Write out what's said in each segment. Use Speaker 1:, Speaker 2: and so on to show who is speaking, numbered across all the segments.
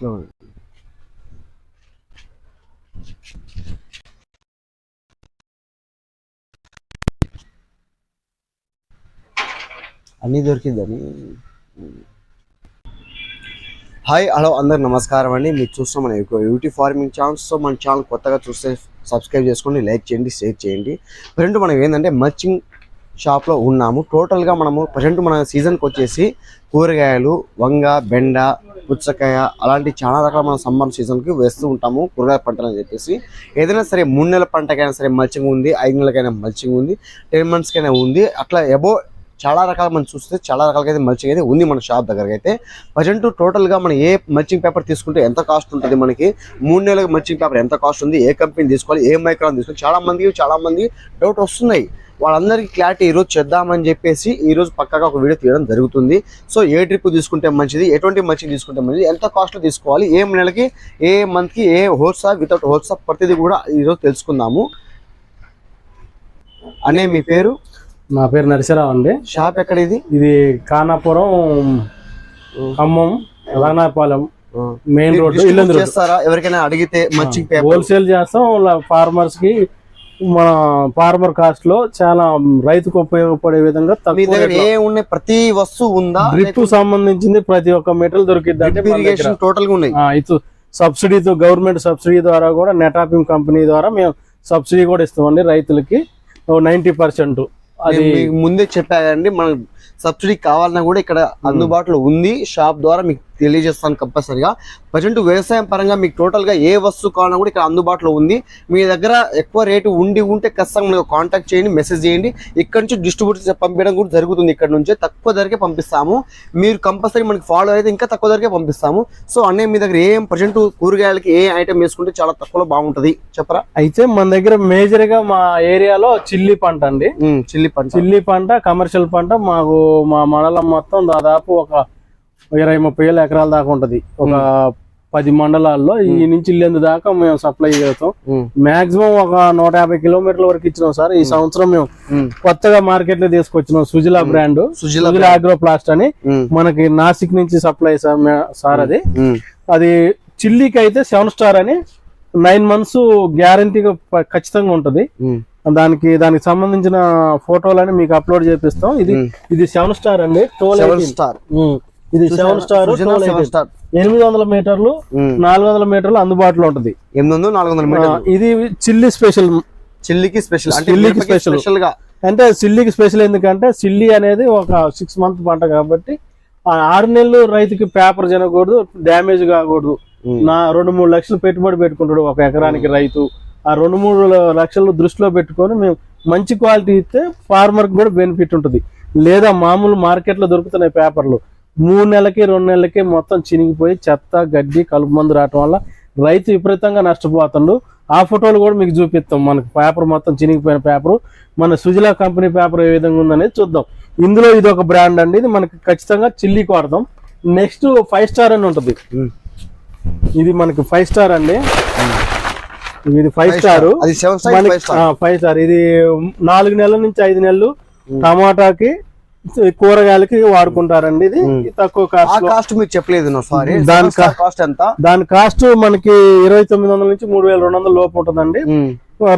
Speaker 1: Slow అన్నీ దొరికిందని. Hi hello అందరు నమస్కారం అండి. మీరు చూస్తున్నాం మన బ్యూటీ ఫార్మింగ్ ఛానల్స్ సో మన ఛానల్ కొత్తగా చూస్తే సబ్స్క్రైబ్ చేసుకోండి లైక్ చేయండి షేర్ చేయండి. ఫ్రెండ్ మనం ఏంటంటే మర్చింగ్ షాప్లో ఉన్నాము. టోటల్గా మనము ప్రజెంట్ మన సీజన్కి వచ్చేసి కూరగాయలు వంగ బెండ పుచ్చకాయ అలాంటి చాలా రకాల మన సమ్మర్ సీజన్కి వేస్తూ ఉంటాము. కూరగాయ పంటలు అని చెప్పేసి ఏదైనా సరే మూడు నెలల పంటకైనా సరే మల్చింగ్ ఉంది ఐదు నెలలకైనా మల్చింగ్ ఉంది టెన్ మంత్స్కైనా ఉంది. అట్లా ఎబో చాలా రకాల మనం చూస్తే చాలా రకాలుగా అయితే మల్చింగ్ అయితే ఉంది మన షాప్ దగ్గర అయితే ప్రజెంట్ టోటల్గా మనం ఏ మల్చింగ్ పేపర్ తీసుకుంటే ఎంత కాస్ట్ ఉంటుంది మనకి? మూడు నెలలకు మల్చింగ్ పేపర్ ఎంత కాస్ట్ ఉంది? ఏ కంపెనీ తీసుకోవాలి? ఏ మైక్రాన్ తీసుకోవాలి? చాలా మందికి చాలా మంది డౌట్ వస్తున్నాయి. వాళ్ళందరికీ క్లారిటీ ఈరోజు చేద్దామని చెప్పేసి ఈ రోజు పక్కగా ఒక వీడియో తీయడం జరుగుతుంది. సో ఏ ట్రిప్ తీసుకుంటే మంచిది ఎటువంటి మంచిది తీసుకుంటే మంచిది ఎంత కాస్ట్లో తీసుకోవాలి ఏ నెలకి ఏ మంత్కి ఏ హోల్సా వితౌట్ హోల్సా ప్రతిదీ కూడా ఈరోజు తెలుసుకుందాము. అనే మీ పేరు?
Speaker 2: నా పేరు నరసరావు అండి.
Speaker 1: షాప్ ఎక్కడ ఇది
Speaker 2: ఇది కానాపురం ఖమ్మం రానాపాలెం మెయిన్ రోడ్ ఇల్లందు
Speaker 1: చేస్తారా? ఎవరికైనా అడిగితే మంచి
Speaker 2: హోల్సేల్ చేస్తాం ఫార్మర్స్కి మన ఫార్మర్ కాస్ట్లో చాలా రైతుకు ఉపయోగపడే విధంగా తక్కువ
Speaker 1: ప్రతి వస్తువు ఉందా?
Speaker 2: డ్రిప్ సంబంధించింది ప్రతి ఒక్క దగ్గర.
Speaker 1: ఇరిగేషన్ టోటల్గా ఉన్నాయి.
Speaker 2: ఇటు సబ్సిడీతో గవర్నమెంట్ సబ్సిడీ ద్వారా కూడా నెటాపిం కంపెనీ ద్వారా మేము సబ్సిడీ కూడా ఇస్తామండి రైతులకి. నైన్టీ పర్సెంట్ అది
Speaker 1: ముందే చెప్పానండి మనం సబ్సిడీ కావాలన్నా కూడా ఇక్కడ అందుబాటులో ఉంది. షాప్ ద్వారా మీకు తెలియజేస్తాను కంపల్సరిగా. ప్రజెంట్ వ్యవసాయం పరంగా మీకు టోటల్గా ఏ వస్తువు కావాలన్నా కూడా ఇక్కడ అందుబాటులో ఉంది. మీ దగ్గర ఎక్కువ రేటు ఉండి ఉంటే ఖచ్చితంగా కాంటాక్ట్ చేయండి మెసేజ్ చేయండి. ఇక్కడ నుంచి డిస్ట్రిబ్యూటర్ పంపించడం కూడా జరుగుతుంది ఇక్కడ నుంచే. తక్కువ ధరకే పంపిస్తాము. మీరు కంపల్సరీ మనకి ఫాలో అయితే ఇంకా తక్కువ ధరకే పంపిస్తాము. సో అన్నీ మీ దగ్గర ఏం ప్రజెంట్ కూరగాయలకి ఏ ఐటమ్ వేసుకుంటే చాలా తక్కువలో బాగుంటది. చెప్పరా?
Speaker 2: అయితే మన దగ్గర మేజర్గా మా ఏరియాలో చిల్లీ పంట అండి.
Speaker 1: చిల్లి పంట.
Speaker 2: చిల్లీ పంట కమర్షియల్ పంట మాకు మా మండలం మొత్తం దాదాపు ఒక ఇరవై ముప్పై వేల ఎకరాల దాకా ఉంటది. ఒక పది మండలాల్లో ఈ నుంచి ఇల్లేందు దాకా మేము సప్లై చేస్తాం మాక్సిమం ఒక నూట యాభై కిలోమీటర్ల వరకు ఇచ్చినాం సార్. ఈ సంవత్సరం మేము. కొత్తగా మార్కెట్లో తీసుకొచ్చినాం. సుజిలా బ్రాండ్.
Speaker 1: సుజలా
Speaker 2: సుజిలా అగ్రోప్లాస్ట్ అని మనకి నాసిక్ నుంచి సప్లై సార్ అది. అది చిల్లీకి అయితే సెవెన్ స్టార్ అని నైన్ మంత్స్ గ్యారంటీగా ఖచ్చితంగా ఉంటది. దానికి దానికి సంబంధించిన ఫోటోలని మీకు అప్లోడ్ చేపిస్తాం. ఇది. ఇది సెవెన్ స్టార్ అండి. Toll
Speaker 1: star.
Speaker 2: ఇది సెవెన్ స్టార్
Speaker 1: సెవెన్ స్టార్.
Speaker 2: ఎనిమిది వందల మీటర్లు. నాలుగు వందల మీటర్లు అందుబాటులో ఉంటది.
Speaker 1: ఎనిమిది వందలు నాలుగు వందల
Speaker 2: ఆ,
Speaker 1: మీటర్లు
Speaker 2: ఇది చిల్లీ స్పెషల్.
Speaker 1: చిల్లికి స్పెషల్. అంటే
Speaker 2: చిల్లీకి స్పెషల్.
Speaker 1: గా
Speaker 2: అంటే సిల్లీకి స్పెషల్ ఎందుకంటే సిల్లీ అనేది ఒక సిక్స్ మంత్ పంట కాబట్టి ఆ ఆరు నెలలు రైతుకి పేపర్ జరగకూడదు డ్యామేజ్ కాకూడదు. నా రెండు మూడు లక్షలు పెట్టుబడి పెట్టుకుంటాడు ఒక ఎకరానికి రైతు. ఆ రెండు మూడు లక్షలు దృష్టిలో పెట్టుకొని మేము మంచి క్వాలిటీ ఇస్తే ఫార్మర్కి కూడా బెనిఫిట్ ఉంటుంది. లేదా మామూలు మార్కెట్లో దొరుకుతున్నాయి పేపర్లు. మూడు నెలలకి రెండు నెలలకి మొత్తం చినిగిపోయి చెత్త గడ్డి కలుపు మందు రావటం వల్ల రైతు విపరీతంగా నష్టపోతుండు. ఆ ఫోటోలు కూడా మీకు చూపిస్తాం. మనకి పేపర్ మొత్తం చినిగిపోయిన పేపర్. మన సుజిలా కంపెనీ పేపర్ ఏ విధంగా ఉందనేది చూద్దాం. ఇందులో ఇది ఒక బ్రాండ్ అండి. ఇది మనకి ఖచ్చితంగా చిల్లీకి వాడతాం నెక్స్ట్ ఫైవ్ స్టార్ అని ఉంటుంది. ఇది మనకి ఫైవ్ స్టార్ అండి. ఇది ఫైవ్ స్టార్
Speaker 1: అది సెవెన్ ఫైవ్ స్టార్
Speaker 2: ఇది నాలుగు నెలల నుంచి ఐదు నెలలు టమాటాకి కూరగాయలకి వాడుకుంటారండి ఇది. తక్కువ
Speaker 1: ఆ
Speaker 2: కాస్ట్
Speaker 1: కాస్ట్ మీరు చెప్పలేదు సారీ.
Speaker 2: దాని
Speaker 1: కాస్ట్ ఎంత?
Speaker 2: దాని కాస్ట్ మనకి ఇరవై తొమ్మిది వందల నుంచి మూడు వేల రెండు వందల లోపు ఉంటుందండి.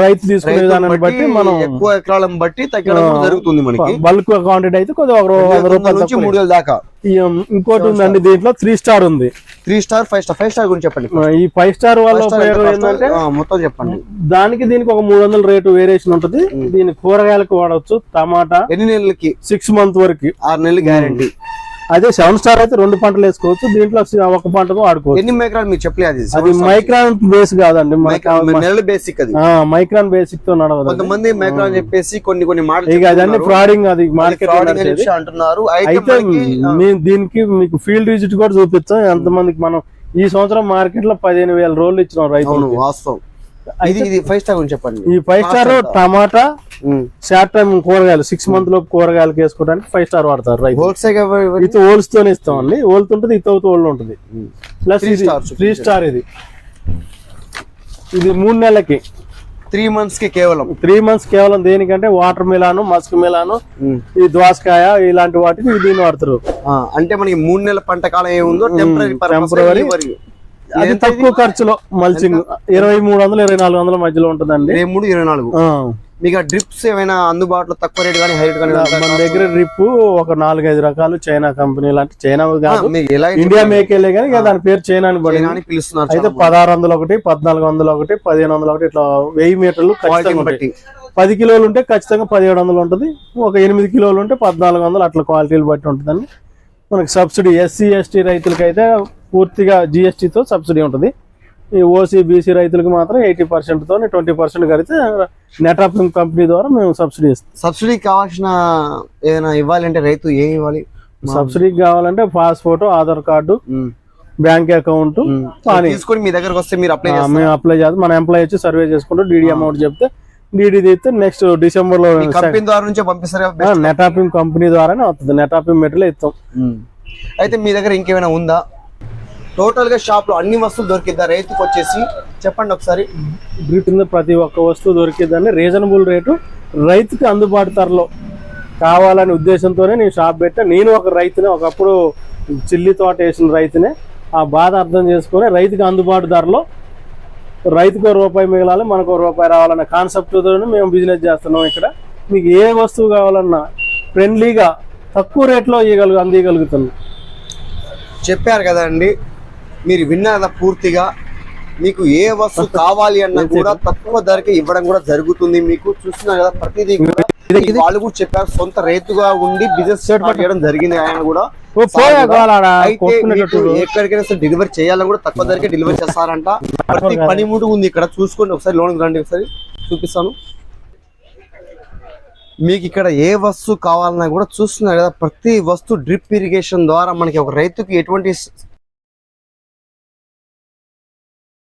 Speaker 2: రైతు తీసుకునే విధానాన్ని బట్టి మనం
Speaker 1: ఎక్కువ ఎకరాలను బట్టి తగ్గడం జరుగుతుంది మనకి.
Speaker 2: బల్క్ క్వాంటిటీ అయితే కొద్దిగా ఒక రూపాయలు
Speaker 1: నుంచి
Speaker 2: తక్కువ
Speaker 1: మూడు వేల దాకా.
Speaker 2: ఇంకోటి ఉందండి దీంట్లో త్రీ స్టార్ ఉంది.
Speaker 1: Three star five star five star గురించి చెప్పండి
Speaker 2: ఈ ఫైవ్ స్టార్ వల్ల
Speaker 1: ఎంత
Speaker 2: ఉపయోగం? ఏంటంటే
Speaker 1: మొత్తం చెప్పండి.
Speaker 2: దానికి దీనికి ఒక మూడు వందల రేటు వేరియేషన్ ఉంటుంది. దీని కూరగాయలకు వాడవచ్చు టమాటా
Speaker 1: ఎన్ని నెలలకి?
Speaker 2: సిక్స్ మంత్ వరకు.
Speaker 1: ఆరు నెలలు గ్యారంటీ
Speaker 2: అదే సెవెన్ స్టార్ అయితే రెండు పంటలు వేసుకోవచ్చు. దీంట్లో ఒక పంటకు వాడుకోవచ్చు.
Speaker 1: ఎన్ని మైక్రాన్ మీరు చెప్పలేదు అది?
Speaker 2: మైక్రాన్ బేస్ కాదండి.
Speaker 1: బేసిక్ అది.
Speaker 2: మైక్రాన్ బేసిక్తో నడవదు
Speaker 1: కొంతమంది మైక్రాన్ చెప్పేసి కొన్ని కొన్ని
Speaker 2: ఇక అదన్నీ ఫ్రాడింగ్ అది మార్కెట్
Speaker 1: అంటున్నారు. అయితే
Speaker 2: అయితే
Speaker 1: మనకి, ఆ,
Speaker 2: మీ దీనికి మీకు ఫీల్డ్ విజిట్ కూడా చూపిస్తాం. ఎంతమందికి మనం ఈ సంవత్సరం మార్కెట్లో పదిహేను వేల రోజులు ఇచ్చినాం రైతులు
Speaker 1: వాస్తవం. ఇది ఫైవ్ స్టార్ గురించి చెప్పండి.
Speaker 2: ఈ ఫైవ్ స్టార్ టమాటా. షార్ట్ టైం కూరగాయలు సిక్స్ మంత్ లోపు కూరగాయలు వేసుకోవడానికి ఫైవ్ స్టార్ వాడతారు రైతు ఓల్స్ తోనే ఇస్తామండి ఓల్త్ ఉంటుంది ఇది ఓల్డ్ ఉంటుంది. ప్లస్ ఇది. త్రీ స్టార్ ఇది. ఇది మూడు నెలలకి.
Speaker 1: త్రీ మంత్స్కి కేవలం.
Speaker 2: త్రీ మంత్స్ కేవలం దేనికంటే? Watermelon muskmelon. ఈ దోసకాయ ఇలాంటి వాటికి దీన్ని వాడతారు.
Speaker 1: అంటే మనకి మూడు నెలల పంట కాలం ఏముందో టెంపరీ
Speaker 2: temporary. అది తక్కువ ఖర్చులో మల్చింగ్ ఇరవై మూడు వందలు ఇరవై నాలుగు వందల మధ్యలో ఉంటుందండి.
Speaker 1: మూడు ఇరవై నాలుగు. మీకు డ్రిప్స్ ఏమైనా అందుబాటులో తక్కువ రేట్ కానీ హై రేట్ కానీ
Speaker 2: మన దగ్గర డ్రిప్ ఒక నాలుగైదు రకాలు చైనా కంపెనీ లాంటి చైనా ఇండియా మేకేలే కానీ దాని పేరు చైనా అని
Speaker 1: పిలుస్తున్నారు
Speaker 2: అయితే పదహారు వందలు ఒకటి పద్నాలుగు వందలు ఒకటి పదిహేను వందలు ఒకటి ఇట్లా వెయ్యి మీటర్లు పది కిలోలు ఉంటే ఖచ్చితంగా పదిహేడు వందలు ఉంటుంది. ఒక ఎనిమిది కిలోలు ఉంటే పద్నాలుగు వందలు అట్లా క్వాలిటీలు బట్టి ఉంటుందండి మనకి సబ్సిడీ ఎస్సీ ఎస్టీ రైతులకి అయితే పూర్తిగా జిఎస్టీతో సబ్సిడీ ఉంటుంది. ఈ ఓసీ బీసీ రైతులకు మాత్రం ఎయిటీ పర్సెంట్తో ట్వంటీ పర్సెంట్ కడితే నెటాపింగ్ కంపెనీ ద్వారా మేము సబ్సిడీ ఇస్తాం.
Speaker 1: సబ్సిడీ కావాల్సిన ఏదైనా ఇవ్వాలి అంటే రైతు ఏం ఇవ్వాలి?
Speaker 2: సబ్సిడీకి కావాలంటే passport Aadhaar card. Bank account.
Speaker 1: తీసుకొని మీ దగ్గరకు వస్తే మీరు అప్లై
Speaker 2: మేము అప్లై చేస్తాం. మన ఎంప్లాయ్ వచ్చి సర్వే చేసుకుంటూ డీడీ అమౌంట్ చెప్తే డీడీ తీస్తే నెక్స్ట్ డిసెంబర్లో
Speaker 1: కంపెనీ ద్వారా నుంచే పంపిస్తారా?
Speaker 2: నెటాపింగ్ కంపెనీ ద్వారానే వస్తుంది. నెటాపింగ్ మెటీరియల్ ఇస్తాం.
Speaker 1: అయితే మీ దగ్గర ఇంకేమైనా ఉందా? టోటల్గా షాప్లో అన్ని వస్తువులు దొరికిద్దా? రైతుకు వచ్చేసి చెప్పండి ఒకసారి.
Speaker 2: కింద ప్రతి ఒక్క వస్తువు దొరికిందని రీజనబుల్ రేటు రైతుకి అందుబాటు ధరలో కావాలనే ఉద్దేశంతోనే నేను షాప్ పెట్టా. నేను ఒక రైతునే ఒకప్పుడు చిల్లి తోట వేసిన రైతునే. ఆ బాధ అర్థం చేసుకొని రైతుకి అందుబాటు ధరలో రైతుకు ఒక రూపాయి మిగలాలి మనకు ఒక రూపాయి రావాలన్న కాన్సెప్ట్తో మేము బిజినెస్ చేస్తున్నాం ఇక్కడ. మీకు ఏ వస్తువు కావాలన్నా ఫ్రెండ్లీగా తక్కువ రేట్లో ఇవ్వగలుగు అందియగలుగుతున్నాం.
Speaker 1: చెప్పారు కదండి మీరు విన్నారు కదా పూర్తిగా? మీకు ఏ వస్తువు కావాలి అన్నా కూడా తక్కువ ధరకి ఇవ్వడం కూడా జరుగుతుంది. మీకు చూస్తున్నారు కదా ప్రతిదీ కూడా వాళ్ళు కూడా చెప్పారు సొంత రైతుగా ఉండి బిజినెస్ చేయడం జరిగింది ఆయన కూడా. ఎక్కడికైనా సరే డెలివరీ చేయాలని కూడా తక్కువ ధరకే డెలివరీ చేస్తారంట. ప్రతి పనిముటు ఉంది ఇక్కడ. చూసుకోండి ఒకసారి లోన్ రండి ఒకసారి. చూపిస్తాను. మీకు ఇక్కడ ఏ వస్తువు కావాలన్నా కూడా చూస్తున్నారు కదా ప్రతి వస్తువు డ్రిప్ ఇరిగేషన్ ద్వారా మనకి ఒక రైతుకి ఎటువంటి